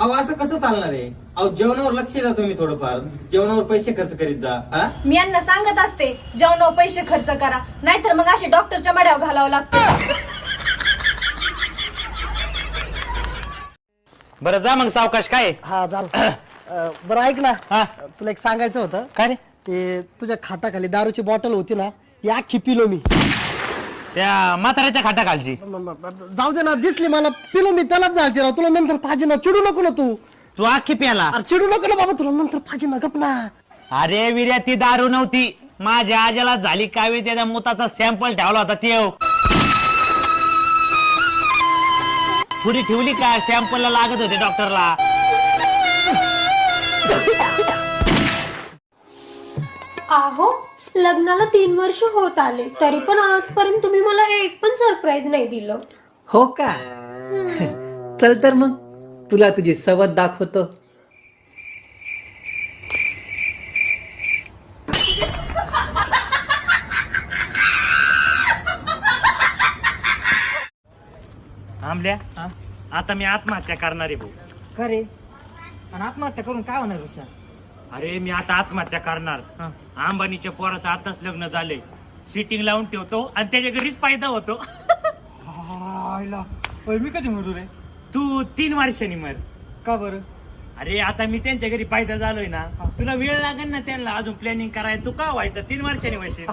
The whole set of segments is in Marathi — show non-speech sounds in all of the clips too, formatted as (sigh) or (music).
अहो असं कसं चालणार आहे? अहो जेवणावर लक्ष द्या तुम्ही थोडंफार. जेवणावर पैसे खर्च करीत जा हा? मी यांना सांगत असते जेवणावर पैसे खर्च करा. नाहीतर मग असे डॉक्टरच्या मड्यावर घालावं लागतं. बरं जा मग सावकाश काय हा झालं अं, बरं ऐक ना. हा. तुला एक सांगायचं होतं. काय रे? ते तुझ्या खाटाखाली दारूची बॉटल होती ना ती अख्खी पिलो मी. त्या म्हाताऱ्याच्या खाटा खालची म- म- म- जाऊ दे ना दिसली मला. पिलो मी त्यालाच झालते ना तुला नंतर पाहिजे ना चिडू नको ना तू. तू आखी प्याला. अरे चिडू नको ना बाबा तुला नंतर पाहिजे ना गप ना. अरे विर्या ती दारू नव्हती. माझ्या आज्याला झाली काय वेळ त्याच्या मुताचा सॅम्पल ठेवला होता ते पुढे ठेवली काय सॅम्पलला लागत होते डॉक्टरला आहो लग्नाला तीन वर्ष होत आले. तरी पण आजपर्यंत तुम्ही मला एक पण सरप्राईज नाही दिलं. हो का? (laughs) चल तर मग. तुला तुझी सवत दाखवतो. थांबल्या? आता मी आत्महत्या करणार आहे भाऊ. का रे? आणि आत्महत्या करून काय होणार ऋषा अरे मी आता आत्महत्या करणार. अंबानीच्या पोराचं आताच लग्न झालंय. सिटिंग लावून ठेवतो आणि त्याच्या घरीच फायदा होतो. मी कधी म्हणू रे? तू तीन वर्षांनी मर. का बरं? अरे आता मी त्यांच्या घरी फायदा झालोय ना. तुला वेळ लागेल ना त्यांना अजून प्लॅनिंग करायला? तू का व्हायचं? तीन वर्षांनी व्हायचे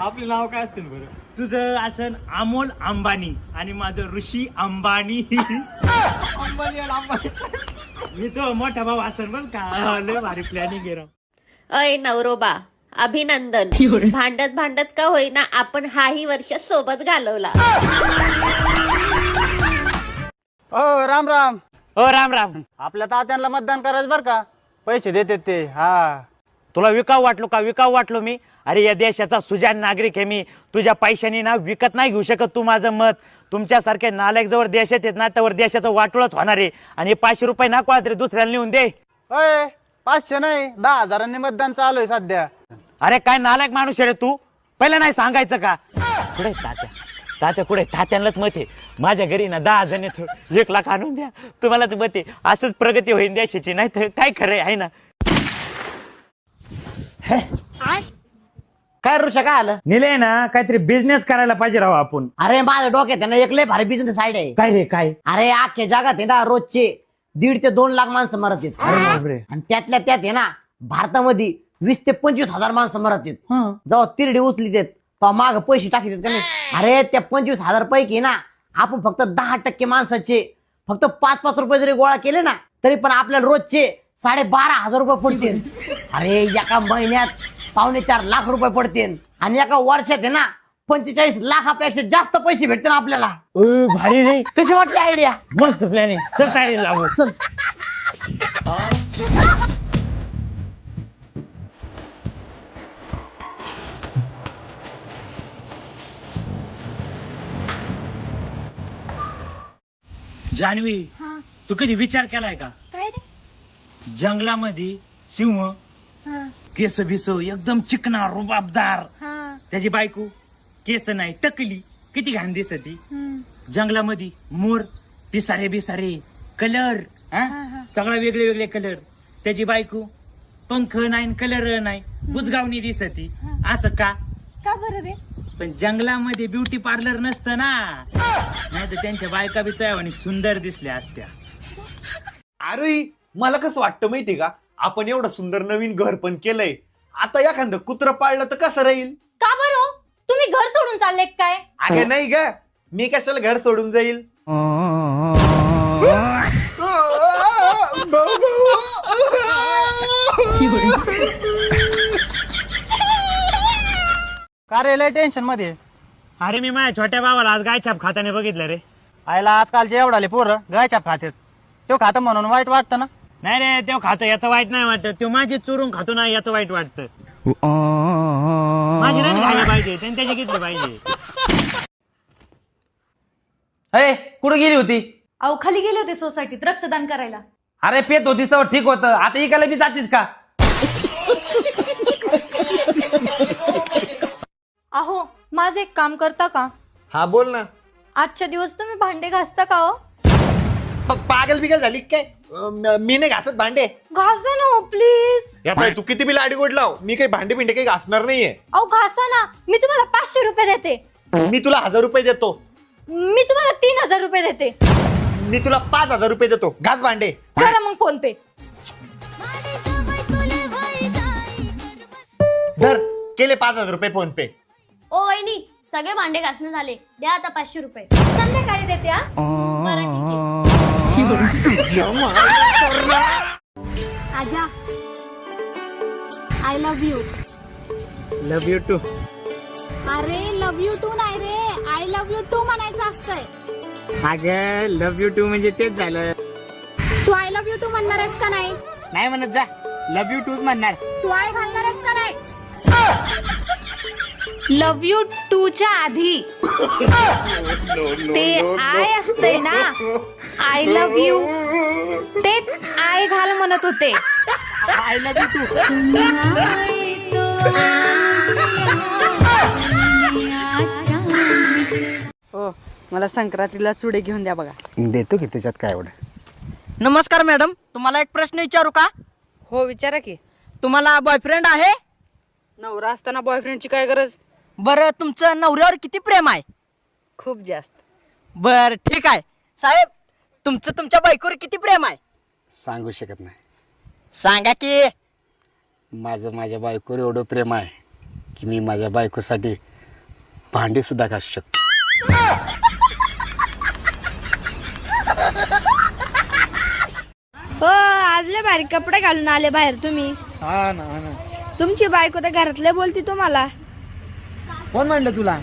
आपले नाव काय असतील बरं? तुझं असं अमोल अंबानी आणि माझं ऋषी अंबानी. अंबानी आणि अंबानी. मी तो मोठा भाऊ असेल बघ का? लय भारी प्लॅनिंग आहे. अय नवरोबा अभिनंदन. (laughs) भांडत भांडत का होईना आपण हाही वर्ष सोबत घालवला. हो राम राम. ओ राम राम. आपल्या तात्यांना मतदान करायचं बरं का? पैसे देतात ते. हा. तुला विकाव वाटलो का? विकाव वाटलो मी? अरे या देशाचा सुजान नागरिक आहे मी. तुझ्या पैशानी ना विकत नाही घेऊ शकत तू माझं मत. तुमच्यासारखे नालायक जवळ देशात येत ना त्यावर देशाचं वाटोळच होणार आहे. आणि हे पाचशे रुपये ना कोणा तरी दुसऱ्याला नेऊन दे. पाचशे नाही दहा हजारांनी मतदान चालू आहे सध्या. अरे काय नालायक माणूस आहे रे तू? पहिलं नाही सांगायचं का? कुठे तात्या? तात्या कुठे तात्यांनाच मत आहे. माझ्या घरी ना दहा जण येतो एक लाख आणून द्या. तुम्हाला तर मत आहे. असंच प्रगती होईल देशाची. नाही तर काय खरंय आहे ना? काय ऋषा काय आलं? निले ना काहीतरी बिझनेस करायला पाहिजे राव आपण. अरे माझ्या डोक्यात आहे ना एक लय भारी बिझनेस साईड आहे. काय रे काय? अरे अख्ख्या जगात आहे ना रोजचे दीड ते दोन लाख माणसं मरत आहेत. बापरे. आणि त्यातल्या त्यात आहे ना भारतामध्ये वीस ते पंचवीस हजार माणसं मरत आहेत. जेव्हा तिरडी उचली देत तेव्हा माग पैसे टाकी देत का नाही? अरे त्या पंचवीस हजार पैकी ना आपण फक्त दहा टक्के माणसाचे फक्त पाच पाच रुपये जरी गोळा केले ना तरी पण आपल्याला रोजचे साडे बारा हजार रुपये पडतील. अरे एका महिन्यात पावणे चार लाख रुपये पडतील. आणि एका वर्षात आहे ना पंचेचाळीस लाखापेक्षा जास्त पैसे भेटतील आपल्याला. भारी रे. कशी वाटली आयडिया मस्त प्लॅनिंग चल काय लागू. चल. जान्हवी तू कधी विचार केलाय का? काय रे? जंगलामध्ये सिंह केस बिस एकदम चिकना रुबाबदार. त्याची बायको केस नाही टकली. किती घाण दिसती जंगलामध्ये मोर पिसारे बिसारे कलर सगळा वेगळे वेगळे कलर. त्याची बायको पंख नाही कलर नाही बुजगावणी दिसती असं का? का बरं रे? पण जंगलामध्ये ब्युटी पार्लर नसतं ना. नाही तर त्यांच्या बायका बी म्हणे सुंदर दिसल्या असत्या. अरे मला कसं वाटतं माहितीये का? आपण एवढं सुंदर नवीन घर पण केलंय. आता एखादं कुत्र पाळलं तर कसं राहील? का बरं तुम्ही घर सोडून चालले काय? अगे नाही ग. मी कशाला घर सोडून जाईल? का रे लय टेन्शनमध्ये? अरे मी माझ्या छोट्या भावाला आज गायछाप खाताने बघितलं रे. आयला आजकालचे एवढाले पोरं गायच्या खात्यात तो खातं म्हणून वाईट वाटतं ना. नाही रे तो खातो याचं वाईट नाही वाटत. तो माझी चोरून खातो ना याचं वाईट वाटतं. माझी नाही खायला पाहिजे त्यांनी त्याची घेतली पाहिजे. अरे कुठे गेली होती? अहो खाली गेले होते सोसायटीत रक्तदान करायला. अरे पेत होतीस तर ठीक होतं. आता इकायला बी जातीस का? अहो माझं एक काम करता का? हा बोल ना. आजच्या दिवस तुम्ही भांडे घासता का हो? प- पागल बिगल झाली काय? अं, म- नाही घासत भांडे. घास ना प्लीज या बाई तू किती बिल आडी लाव मी काही भांडे पिंडे काही घासणार नाहीये. अहो घासा ना. मी तुम्हाला पाचशे रुपये देते. मी तुला हजार रुपये देतो. मी तुम्हाला तीन हजार रुपये देते. मी तुला पाच हजार रुपये देतो. घास भांडे. करा मग फोन पे. धर. केले पाच हजार रुपये फोन पे. ओ वहिनी सगळे भांडे घासणे झाले. द्या आता पाचशे रुपये. संध्याकाळी देते हा. बरं ठीक आहे. (laughs) आजा. I love you love you too अरे लव्ह यू टू नाही रे. आय लव्ह यू टू म्हणायचं असतंय. अगं लव्ह यू टू म्हणजे तेच झालं. तू आय लव्ह यू टू म्हणणार आहेस का नाही? नाही म्हणत जा. लव्ह यू टूच म्हणणार. तू आय घालणार आहेस का नाही? लव्ह यू टू च्या आधी. (laughs) ते आय असते ना. (laughs) आय लव्ह यू तेच आय घाल म्हणत होते. आय लव्ह यू टू हो मला संक्रांतीला चुडे घेऊन द्या बघा. देतो की त्याच्यात काय एवढं? नमस्कार मॅडम तुम्हाला एक प्रश्न विचारू का? हो विचारा की. तुम्हाला बॉयफ्रेंड आहे? नवरा असताना बॉयफ्रेंडची काय गरज? बरं तुमचं नवऱ्यावर किती प्रेम आहे? खूप जास्त. बर ठीक आहे. साहेब तुमचं तुमच्या बायकोवर किती प्रेम आहे? सांगू शकत नाही. सांगा की. माझं माझ्या बायकोवर एवढं प्रेम आहे की मी माझ्या बायकोसाठी भांडी सुद्धा घासू शकतो. हो आजले भारी कपडे घालून आले बाहेर तुम्ही. हा ना हा ना. तुमची बायको तर घरातले बोलती तुम्हाला. कोण म्हणलं तुला?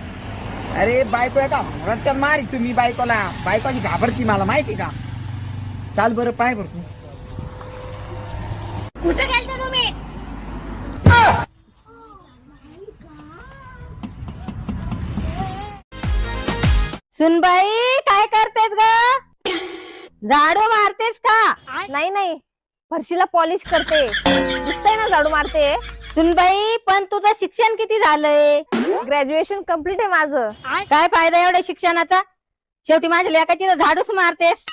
अरे बायको एका रट्ट्यात मारी तुम्ही बायकोला. बायकोची घाबरती मला माहिती का? चाल बरं पाय बर तू कुठे गेलता तुम्ही? सुनबाई काय करतेस ग? झाडू मारतेस का? नाही नाही. फरशीला पॉलिश करते. दिसतंय ना झाडू मारते? सुनबाई पण तुझं शिक्षण किती झालंय? ग्रॅज्युएशन कंप्लीट आहे माझं. काय फायदा एवढ्या शिक्षणाचा? शेवटी माझ्या लेकाची तर झाडूच मारतेस.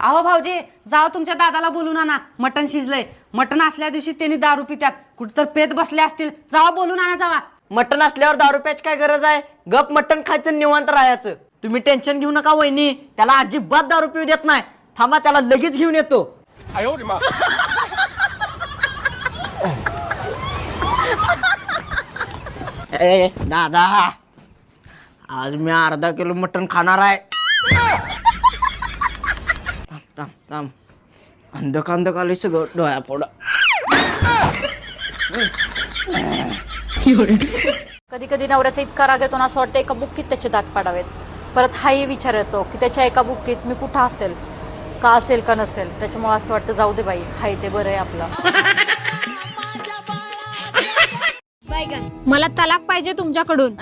अहो भाऊजी जाओ तुमच्या दादाला बोलून आणा. मटण शिजलंय. मटण असल्या दिवशी त्यांनी दारू पित्यात. कुठं तर पेत बसले असतील. जावा बोलून आणा जावा. मटण असल्यावर दारू प्याच काय गरज आहे? गप मटण खायचं निवांत राहायचं. तुम्ही टेन्शन घेऊ नका वहिनी. त्याला अजिबात दारू पिऊ देत नाही. थांबा त्याला लगेच घेऊन येतो. ए दादा आज मी अर्धा किलो मटण खाणार आहे. थांब थांब थांब. अंधक अंधक आली सगळं डोळ्या पुढं कधी कधी नवऱ्याचा इतका राग येतो ना असं वाटतं एका बुक्कीत त्याचे दात पाडावेत. परत हाही विचार येतो की त्याच्या एका बुक्कीत मी कुठं असेल? का असेल का नसेल? त्याच्यामुळे असं वाटतं जाऊ दे बाई हाय ते बरं आहे आपलं. मला तलाक पाहिजे तुमच्याकडून.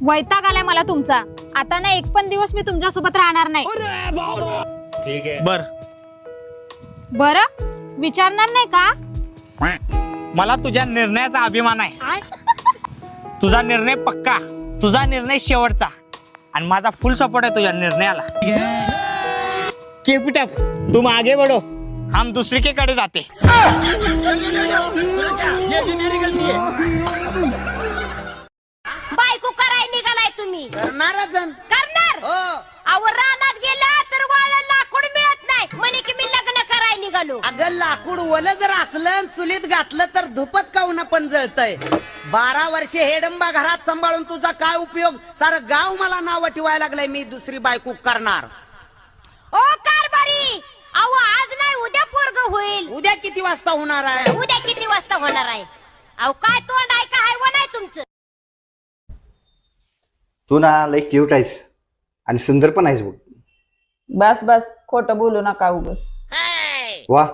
वैताग आलाय मला तुमचा. आता ना एक पण दिवस मी तुमच्यासोबत राहणार नाही. बर. बर? विचारणार नाही का? मला तुझ्या निर्णयाचा अभिमान आहे. तुझा निर्णय पक्का. तुझा निर्णय शेवटचा. आणि माझा फुल सपोर्ट आहे तुझ्या निर्णयाला. केपिटअप तुम आगे बढो हम दुसरी के बायको कराय निघालाय तुम्ही. करणार अहो रानात गेला तर वाळा लाकूड मिळत नाही. म्हणे की मी लग्न कराय निघालो. अगं लाकूड ओलं जर असलं आणि चुलीत घातलं तर धुपत काऊन पण जळतय? बारा वर्षे हेडंबा घरात सांभाळून तुझा काय उपयोग? सारं गाव मला नाव ठेवायला लागलंय मी दुसरी बायको करणार. ओ कारभारी! अहो आज नाही उद्या पोरग होईल. उद्या किती वाजता होणार आहे? उद्या किती वाजता होणार आहे. अहो काय तोंड आहे का हायवा नाही तुमचं? तू ना लई क्यूट आहेस आणि सुंदर पण आहेस बघ. बस बस खोटं बोलू नका उगच. वा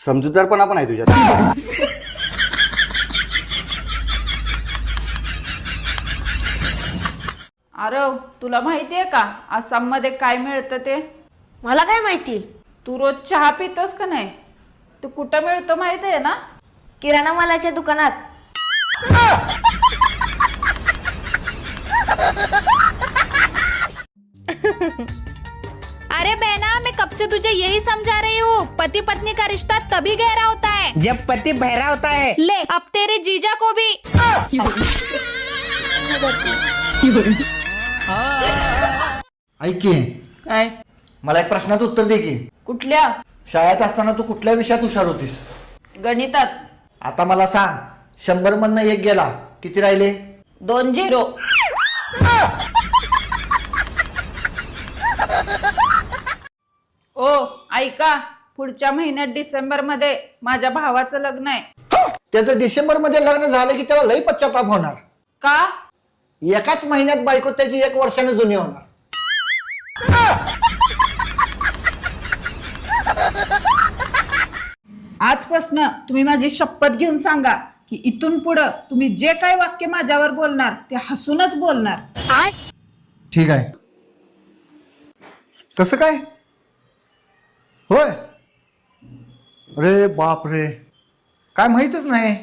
समजूतदार पण आपण आहे तुझ्यात. अरे तुला माहितीये का? आसाममध्ये काय मिळतं ते? मला काय माहिती? तू रोज चहा पितोस का नाही? तू कुठं मिळतो माहिती आहे ना? किराणा मालाच्या दुकानात. अरे बहना मैं कब से तुझे यही समझा रही हूँ। पति पत्नी का रिश्ता तभी गहरा होता है। जब पती बहरा होता है। ले अब तेरे जीजा को भी। ऐक. की काय? मला एक प्रश्नाचं उत्तर दे की. कुठल्या? शाळेत असताना तू कुठल्या विषयात हुशार होतीस? गणितात. आता मला सांग शंभर मधनं एक गेला किती राहिले? दोन झिरो. ओ ऐका पुढच्या महिन्यात डिसेंबरमध्ये माझ्या भावाचं लग्न आहे. त्याचं डिसेंबरमध्ये लग्न झालं की त्याला लई पश्चाताप होणार. का? एकाच महिन्यात बायको त्याची एक वर्षाने जुनी होणार. आजपासून तुम्ही माझी शपथ घेऊन सांगा की इथून पुढं तुम्ही जे काय वाक्य माझ्यावर बोलणार ते हसूनच बोलणार. ठीक आहे. कसं काय? होय. अरे बाप रे. काय माहीतच नाही.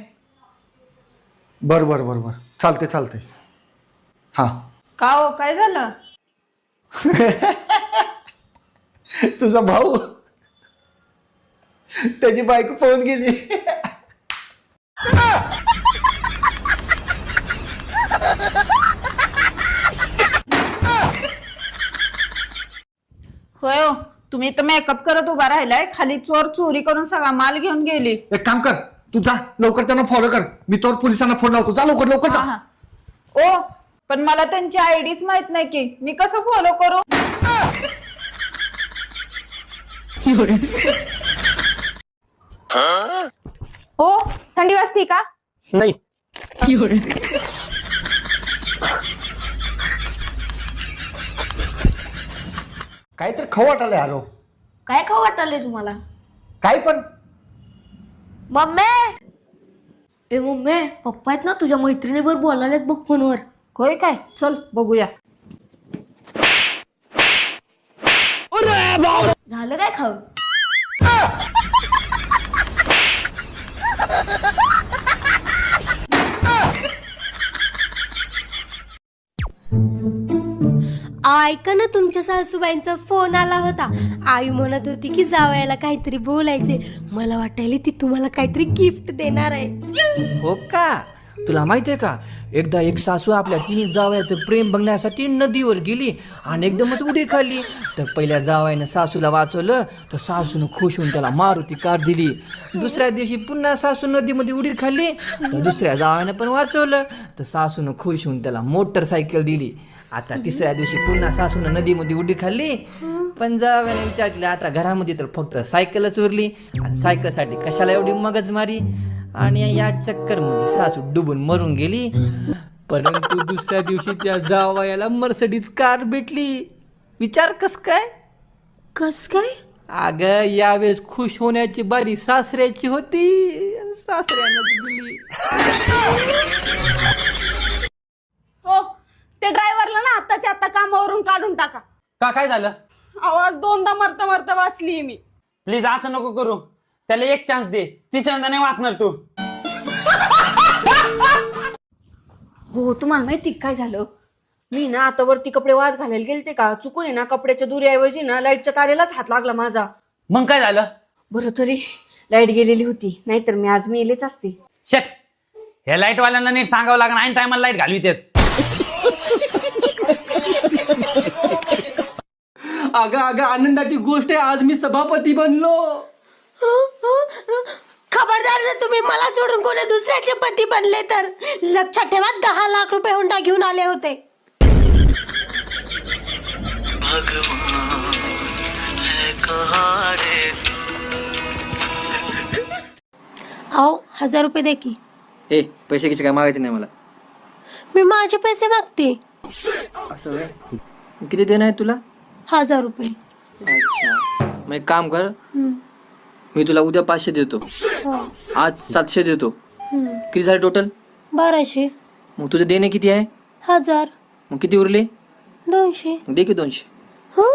बर बर बर बर. चालते चालते हा. का हो? काय झालं? (laughs) तुझा भाऊ? त्याची बायको पळून गेली. होय हो तुम्ही तर मेकअप करत उभा राहिलाय खाली चोर चोरी करून सगळा माल घेऊन गेली. एक काम कर तू जा लवकर त्यांना फॉलो कर. मी तर पोलिसांना फोन लावतो. जा लवकर लवकर जा. हा, हा. ओ पण मला त्यांची आयडीच माहीत नाही की मी कसं फॉलो करू? हो? थंडी वाजते का? नाही. काहीतरी खाऊ वाटायला यारो काय खाऊ वाटले तुम्हाला? काय पण. मम्मी! ए मम्मी पप्पा आहेत ना तुझ्या मैत्रिणीवर बोलायला बघ फोनवर. होय काय? चल बघूया. झालं काय खाऊ ऐका ना तुमच्या सासूबाईंचा फोन आला होता. आई म्हणत होती की जावयाला काहीतरी बोलायचे मला वाटायला ती तुम्हाला काहीतरी गिफ्ट देणार आहे. हो का? तुला माहिती आहे का? एकदा एक सासू आपल्या तिन्ही जावयाचं प्रेम बघण्यासाठी नदीवर गेली आणि एकदमच उडी खाल्ली. तर पहिल्या जावयानं सासूला वाचवलं तर सासूनं खुश होऊन त्याला मारुती कार दिली. दुसऱ्या दिवशी पुन्हा सासू नदीमध्ये उडी खाल्ली तर दुसऱ्या जावयानं पण वाचवलं तर सासूनं खुश होऊन त्याला मोटरसायकल दिली. आता तिसऱ्या दिवशी पुन्हा सासूनं नदीमध्ये उडी खाल्ली. पण जावयाने विचार केला आता घरामध्ये तर फक्त सायकलच उरली आणि सायकलसाठी कशाला एवढी मगज मारी आणि या चक्करमध्ये सासू डुबून मरून गेली. परंतु दुसऱ्या दिवशी त्या जावयाला मर्सडीज कार भेटली. विचार कस काय? कस काय? अग यावेळेस खुश होण्याची बारी सासऱ्याची होती. सासऱ्यानं दिली. हो ते ड्रायव्हरला ना आताच्या आता कामावरून काढून टाका. का काय झालं? आवाज दोनदा मरता मरता वाचली मी. प्लीज असं नको करू. त्याला एक चान्स दे. तिसऱ्यांदा नाही वाचणार तू. हो तुम्हाला माहिती काय झालं? मी ना आता वरती कपडे वाद घालायला गेलते का? चुकून आहे ना कपड्याच्या दुरीऐवजी ना लाईटच्या तारेलाच हात लागला माझा. मग काय झालं? बरं तरी लाइट गेलेली होती. नाहीतर मी आज मेलेच असते. शेट हे लाइट वाल्यांना नीट सांगावं लागणार ऐन टायमाला लाइट घालवी देत अगं अगं आनंदाची गोष्ट आहे. आज मी सभापती बनलो. खबरदार जर तुम्ही मला सोडून कोणी दुसऱ्याचे पती बनले तर? लक्षात ठेवा दहा लाख रुपये हुंडा घेऊन आले होते. आओ हजार रुपये दे की. ए पैसे किती? काय मागायचे नाही मला. मी माझे पैसे मागते. असं किती देणं आहे तुला? हजार रुपये. अच्छा. मग एक काम कर मी तुला उद्या पाचशे देतो. आज सातशे देतो. किती झाले टोटल बाराशे. मग तुझे देणे किती आहे? हजार. मग किती उरले? दोनशे. दे की दोनशे. हो?